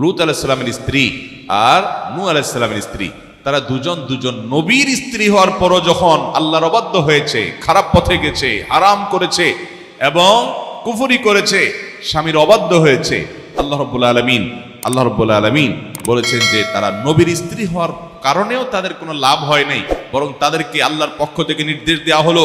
লুত আলাইসাল্লামের স্ত্রী আর নু আলাইসাল্লামের স্ত্রী। তারা দুজন দুজন নবীর স্ত্রী হওয়ার পরও যখন আল্লাহর অবাধ্য হয়েছে, খারাপ পথে গেছে, হারাম করেছে এবং কুফুরি করেছে, স্বামীর অবাধ্য হয়েছে, আল্লাহ রব্বুল আলমিন, আল্লাহ রব্বুল আলমিন বলেছেন যে তারা নবীর স্ত্রী হওয়ার কারণেও তাদের কোনো লাভ হয় নাই, বরং তাদেরকে আল্লাহর পক্ষ থেকে নির্দেশ দেওয়া হলো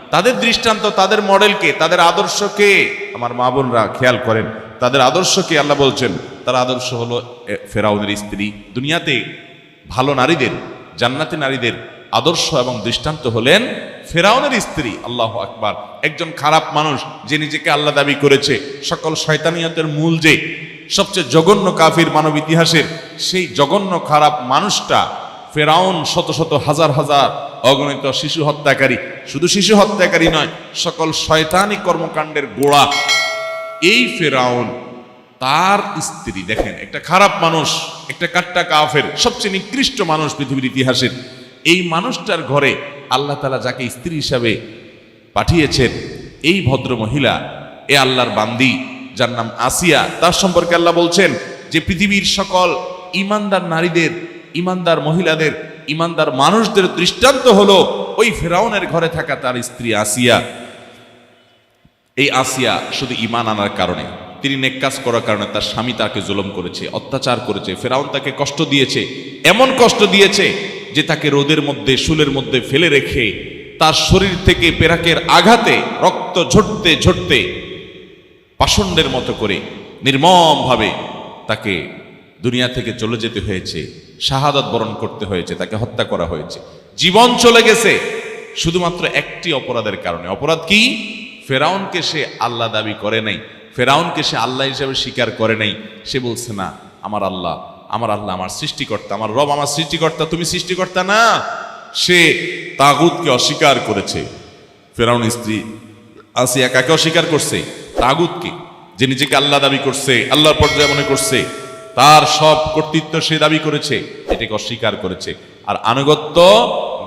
তাদের দৃষ্টান্ত, তাদের মডেলকে তাদের আদর্শকে, আমার মা বোনরা খেয়াল করেন, তাদের আদর্শকে আল্লাহ বলছেন, তার আদর্শ হলো ফেরাউনের স্ত্রী। দুনিয়াতে ভালো নারীদের, জান্নাতি নারীদের আদর্শ এবং দৃষ্টান্ত হলেন ফেরাউনের স্ত্রী, আল্লাহ আকবার। একজন খারাপ মানুষ, যে নিজেকে আল্লাহ দাবি করেছে, সকল শয়তানিয়তের মূল যে সবচেয়ে জঘন্য কাফির মানব ইতিহাসের, সেই জঘন্য খারাপ মানুষটা ফেরাউন শত শত হাজার হাজার অগণিত শিশু হত্যাকারী শুধু শিশু হত্যাকারী নয়, সকল শয়তানি কর্মকাণ্ডের গোড়া। এই ফেরাউন, তার স্ত্রী, দেখেন, একটা খারাপ মানুষ, একটা কাট্টা কাফের, সবচেয়ে নিকৃষ্ট মানুষ পৃথিবীর ইতিহাসের এই মানুষটার ঘরে আল্লাহ তালা যাকে স্ত্রী হিসাবে পাঠিয়েছেন, এই ভদ্র মহিলা, এ আল্লাহর বান্দি, যার নাম আসিয়া, তার সম্পর্কে আল্লাহ বলছেন যে, পৃথিবীর সকল ইমানদার নারীদের, ইমানদার মহিলাদের, ইমানদার মানুষদের দৃষ্টান্ত হলো ওই ফেরাউনের ঘরে থাকা তার স্ত্রী আসিয়া, এই আসিয়া শুধু ইমান আনার কারণে, তিনি নেক কাজ করার কারণে তার স্বামী তাকে জুলুম করেছে, অত্যাচার করেছে, ফেরাউন তাকে কষ্ট দিয়েছে, এমন কষ্ট দিয়েছে যে তাকে রোদের মধ্যে, শুলের মধ্যে ফেলে রেখে তার শরীর থেকে পেরাকের আঘাতে, রক্ত ঝরতে ঝরতে পাষণ্ডের মতো করে নির্মমভাবে তাকে দুনিয়া থেকে চলে যেতে হয়েছে, শাহাদত বরণ করতে হয়েছে, তাকে হত্যা করা হয়েছে। জীবন চলে গেছে, শুধুমাত্র একটি অপরাধের কারণে। অপরাধ কি? ফেরাউনকে সে আল্লাহ দাবি করে নাই, ফেরাউনকে সে আল্লাহ হিসাবে স্বীকার করে নাই। সে বলছে, না, আমার আল্লাহ আমার আল্লাহ আমার সৃষ্টিকর্তা, আমার রব আমার সৃষ্টিকর্তা, তুমি সৃষ্টিকর্তা না। সে তাগুতকে অস্বীকার করেছে। ফেরাউন স্ত্রী আসিয়া কাকে অস্বীকার করছে। তাগুতকে, যে নিজেকে আল্লাহ দাবি করছে, আল্লাহর পর্যায়ে মনে করছে, তার সব কর্তৃত্ব সে দাবি করেছে, এটাকে অস্বীকার করেছে। আর আনুগত্য,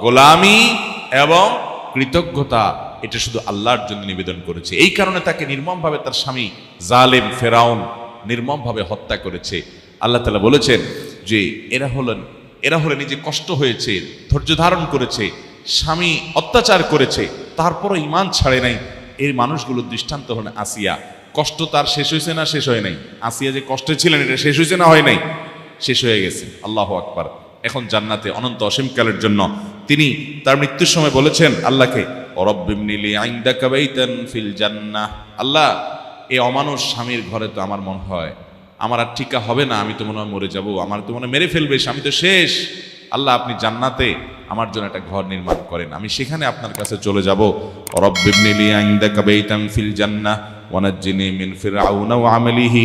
গোলামি এবং কৃতজ্ঞতা, এটা শুধু আল্লাহর জন্য নিবেদন করেছে। এই কারণে তাকে নির্মমভাবে তার স্বামী জালেম ফেরাউন নির্মমভাবে হত্যা করেছে। আল্লাহ তালা বলেছেন যে, এরা হলেন, এরা হলে নিজে কষ্ট হয়েছে, ধৈর্য ধারণ করেছে, স্বামী অত্যাচার করেছে, তারপরও ইমান ছাড়ে নাই, এই মানুষগুলোর দৃষ্টান্ত হলেন আসিয়া। কষ্ট তার শেষ হয়েছে না শেষ হয় নাই? আসিয়া যে কষ্টে ছিলেন, এটা শেষ হয়েছে না হয় নাই? শেষ হয়ে গেছে। আল্লাহ আকবার। এখন জান্নাতে অনন্ত অসীমকালের জন্য তিনি তার মৃত্যুর সময় বলেছেন আল্লাহকে অরব্বিমনিলি আইন্দা কাবাইতান ফিল জান্নাহ। আল্লাহ এই অমানুষ স্বামীর ঘরে তো আমার মনে হয়। আমার আর ঠিকা হবে না, আমি তো মনে হয় মরে যাব। আমার তো মনে মেরে ফেলবে, স্বামী তো শেষ। আল্লাহ, আপনি জান্নাতে আমার জন্য একটা ঘর নির্মাণ করেন। আমি সেখানে আপনার কাছে চলে যাব। রব্বিবনিলি আইন্দা কাবাইতান ফিল জান্নাহ। ওয়ানাজ্জিনি মিন ফিরআউনা ওয়া আমালিহি।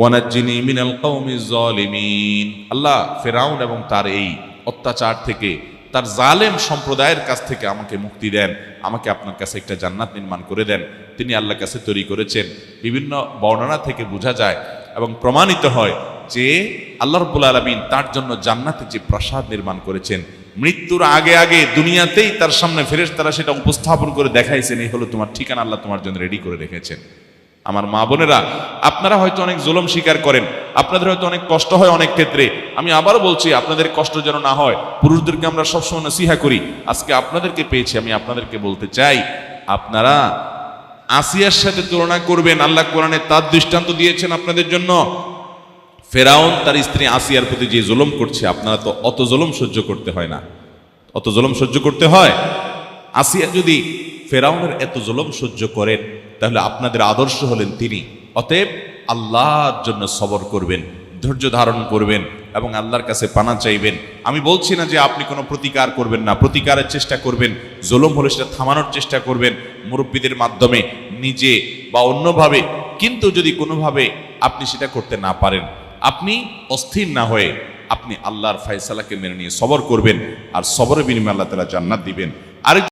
ওয়ানাজ্জিনি মিনাল কওমিজ জালিমিন আল্লাহ, ফেরাউন এবং তার এই অত্যাচার থেকে, তার জালেম সম্প্রদায়ের কাছ থেকে আমাকে মুক্তি দেন, আমাকে আপনার কাছে একটা জান্নাত নির্মাণ করে দেন। তিনি আল্লাহর কাছে তৈরি করেছেন। বিভিন্ন বর্ণনা থেকে বোঝা যায় এবং প্রমাণিত হয় যে আল্লাহ রব্বুল আলমিন তার জন্য জান্নাতে যে প্রাসাদ নির্মাণ করেছেন, মৃত্যুর আগে আগে দুনিয়াতেই তার সামনে ফেরেস তারা সেটা উপস্থাপন করে দেখাইছেন, এই হলো তোমার ঠিকানা, আল্লাহ তোমার জন্য রেডি করে রেখেছেন। আমার মা বোনেরা, আপনারা হয়তো অনেক জুলম স্বীকার করেন, আপনাদের হয়তো অনেক কষ্ট হয় অনেক ক্ষেত্রে। আমি আবারও বলছি, আপনাদের কষ্ট যেন না হয়, পুরুষদেরকে আমরা সবসময় নসিহা করি। আজকে আপনাদেরকে পেয়েছি, আমি আপনাদেরকে বলতে চাই, আপনারা আসিয়ার সাথে তুলনা করবেন, আল্লাহ কোরআনে তার দৃষ্টান্ত দিয়েছেন আপনাদের জন্য। ফেরাউন তার স্ত্রী আসিয়ার প্রতি যে জুলম করছে, আপনারা তো অত জুলম সহ্য করতে হয় না। অত জুলম সহ্য করতে হয়। আসিয়া যদি ফেরাউনের এত জুলম সহ্য করেন তাহলে আপনাদের আদর্শ হলেন তিনি। অতএব আল্লাহর জন্য সবর করবেন, ধৈর্য ধারণ করবেন এবং আল্লাহর কাছে পানা চাইবেন। আমি বলছি না যে আপনি কোনো প্রতিকার করবেন না, প্রতিকারের চেষ্টা করবেন, জুলম হলে সেটা থামানোর চেষ্টা করবেন মুরব্বীদের মাধ্যমে, নিজে বা অন্যভাবে। কিন্তু যদি কোনোভাবে আপনি সেটা করতে না পারেন, আপনি অস্থির না হয়ে আপনি আল্লাহর ফায়সালাকে মেনে নিয়ে সবর করবেন, আর সবরের বিনিময়ে আল্লাহ তালা জান্নাত দিবেন।